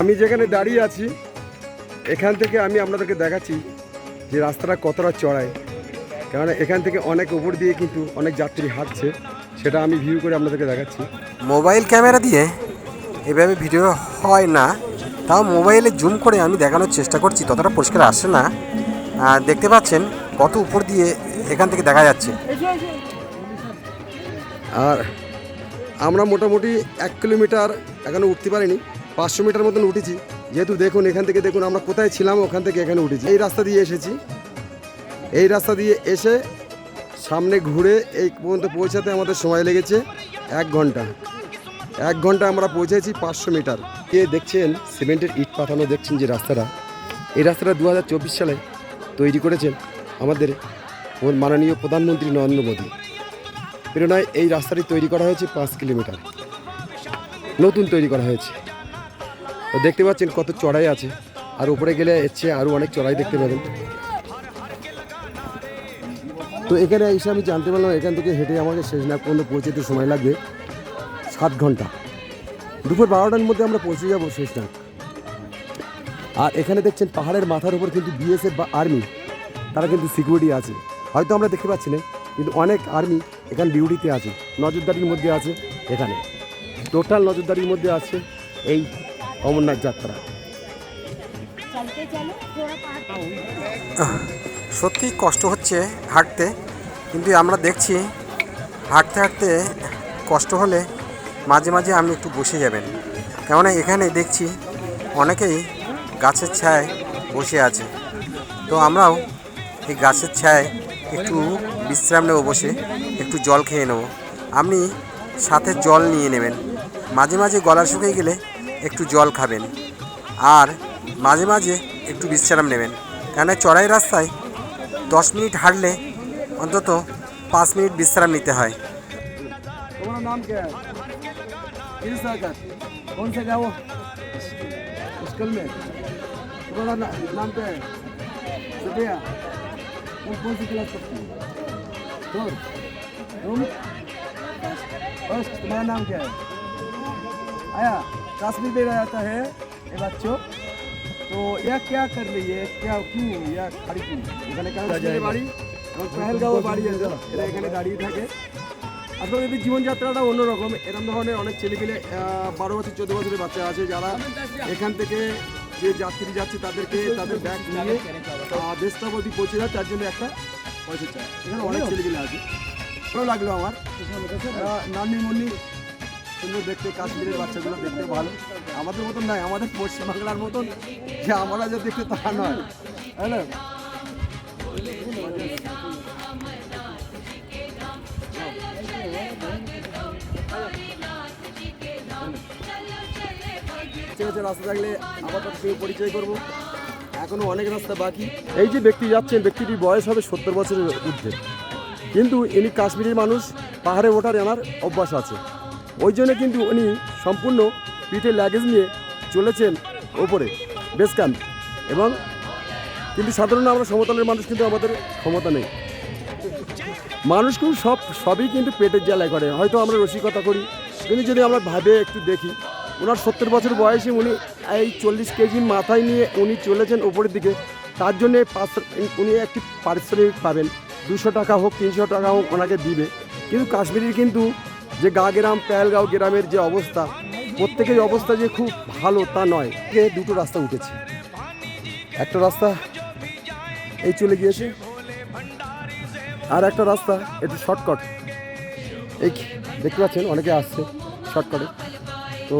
আমি যেখানে দাঁড়িয়ে আছি এখান থেকে আমি আপনাদেরকে দেখাচ্ছি যে রাস্তাটা কতটা চড়ায় কারণ এখান থেকে অনেক উপর দিয়ে কিন্তু অনেক যাত্রী হাঁটছে সেটা আমি ভিউ করে আপনাদেরকে দেখাচ্ছি। মোবাইল ক্যামেরা দিয়ে এভাবে ভিডিও হয় না তাও মোবাইলে জুম করে আমি দেখানোর চেষ্টা করছি ততটা পরিষ্কার আসে না। আর দেখতে পাচ্ছেন কত উপর দিয়ে এখান থেকে দেখা যাচ্ছে। আর আমরা মোটামুটি এক কিলোমিটার এখনও উঠতে পারিনি পাঁচশো মিটার মতন উঠেছি। যেহেতু দেখুন, এখান থেকে দেখুন আমরা কোথায় ছিলাম, ওখান থেকে এখানে উঠেছি। এই রাস্তা দিয়ে এসেছি। এই রাস্তা দিয়ে এসে সামনে ঘুরে এই পর্যন্ত পৌঁছাতে আমাদের সময় লেগেছে এক ঘণ্টা। এক ঘণ্টা আমরা পৌঁছেছি পাঁচশো মিটার। কে দেখছেন, সিমেন্টের ইট পাঠানো দেখছেন যে রাস্তাটা? এই রাস্তাটা দু হাজার চব্বিশ সালে তৈরি করেছেন আমাদের মাননীয় প্রধানমন্ত্রী নরেন্দ্র মোদী। প্রেরণায় এই রাস্তাটি তৈরি করা হয়েছে পাঁচ কিলোমিটার। নতুন তৈরি করা হয়েছে। দেখতে পাচ্ছেন কত চড়াই আছে। আর উপরে গেলে চেয়ে আরও অনেক চড়াই দেখতে পাবেন। তো এখানে এসে আমি জানতে পারলাম, এখান থেকে হেঁটে আমাকে শেষনাগ পর্যন্ত পৌঁছতে সময় লাগবে সাত ঘণ্টা। দুপুর বারোটার মধ্যে আমরা পৌঁছে যাব শেষ শেষনাগ আর এখানে দেখছেন পাহাড়ের মাথার উপর কিন্তু বিএসএফ বা আর্মি তারা কিন্তু সিকিউরিটি আছে। হয়তো আমরা দেখতে পাচ্ছি না, কিন্তু অনেক আর্মি এখানে ডিউটিতে আছে, নজরদারির মধ্যে আছে এখানে। টোটাল নজরদারির মধ্যে আছে এই অমরনাথ যাত্রা। সত্যি কষ্ট হচ্ছে হাঁটতে, কিন্তু আমরা দেখছি হাঁটতে হাঁটতে কষ্ট হলে মাঝে মাঝে আপনি একটু বসে যাবেন। কেননা এখানে দেখছি অনেকেই গাছের ছায় বসে আছে। তো আমরাও এই গাছের ছায় একটু বিশ্রাম নেব বসে, একটু জল খেয়ে নেব। আপনি সাথে জল নিয়ে নেবেন। মাঝে মাঝে গলা শুকিয়ে গেলে একটু জল খাবেন আর মাঝে মাঝে একটু বিশ্রাম নেবেন কেন চড়াই রাস্তায় দশ মিনিট হাঁটলে অন্তত পাঁচ মিনিট বিশ্রাম নিতে হয় तुम्हारा नाम क्या है किस सरकार कौन सा गाँव स्कूल में तुम्हारा ना, नाम क्या है सुप्रिया तुम कौन सी क्लास पढ़ती हो फोर तुम फर्स्ट तुम्हारा नाम क्या है आया कश्मीर में रहता है ये बच्चों तो यह क्या कर रही है क्या क्यों या খাড়ি क्यों এখানে কারণ বাড়ি এবং পেহেলগাঁও বাড়ি আছে এরা এখানে দাঁড়িয়ে থাকে আসলে এদের জীবনযাত্রাটা অন্যরকম এরকম ধরনের অনেক ছেলেপিলে আহ, বারো বছর চোদ্দ বছরের বাচ্চা আছে যারা এখান থেকে যে যাত্রী যাচ্ছে তাদেরকে তাদের ব্যাগ নিয়ে আহ, দেশটা অবধি পৌঁছে যায় তার জন্য একটা পয়সা চায় এখানে অনেক ছেলেপিলে আছে ভালো লাগলো আমার আহ, নানি মুন্নি সুন্দর দেখতে কাশ্মীরের বাচ্চাগুলো দেখতে ভালো। আমাদের মতন নয়, আমাদের পশ্চিমবাংলার মতন যে আমরা যে দেখতে তা নয়। হ্যাঁ ঠিক আছে, রাস্তা থাকলে আবার তার সঙ্গে পরিচয় করব। এখনও অনেক রাস্তা বাকি। এই যে ব্যক্তি যাচ্ছেন, ব্যক্তিটির বয়স হবে সত্তর বছরের ঊর্ধ্বে। কিন্তু ইনি কাশ্মীরের মানুষ, পাহাড়ে ওঠার এনার অভ্যাস আছে। ওই জন্য কিন্তু উনি সম্পূর্ণ পিঠে লাগেজ নিয়ে চলেছেন ওপরে। বেস ক্যাম্প এবং কিন্তু সাধারণ আমরা সমতলের মানুষ কিন্তু আমাদের ক্ষমতা নেই। মানুষ কিন্তু সব, সবই কিন্তু পেটের জ্বালায় করে। হয়তো আমরা রসিকতা করি, কিন্তু যদি আমরা ভাবে একটু দেখি, ওনার সত্তর বছর বয়সে উনি এই চল্লিশ কেজি মাথায় নিয়ে উনি চলেছেন ওপরের দিকে, তার জন্য উনি একটি পারিশ্রমিক পাবেন। দুশো টাকা হোক, তিনশো টাকা হোক ওনাকে দিবে। কিন্তু কাশ্মীরের কিন্তু যে গা গ্রাম প্যালগাঁও গ্রামের যে অবস্থা প্রত্যেকের অবস্থা যে খুব ভালো তা নয়। দুটো রাস্তা উঠেছে? একটা রাস্তা এই চলে গিয়েছে, আর একটা রাস্তা একটু শর্টকাট। এই দেখতে পাচ্ছেন, অনেকে আসছে শর্টকাটে। তো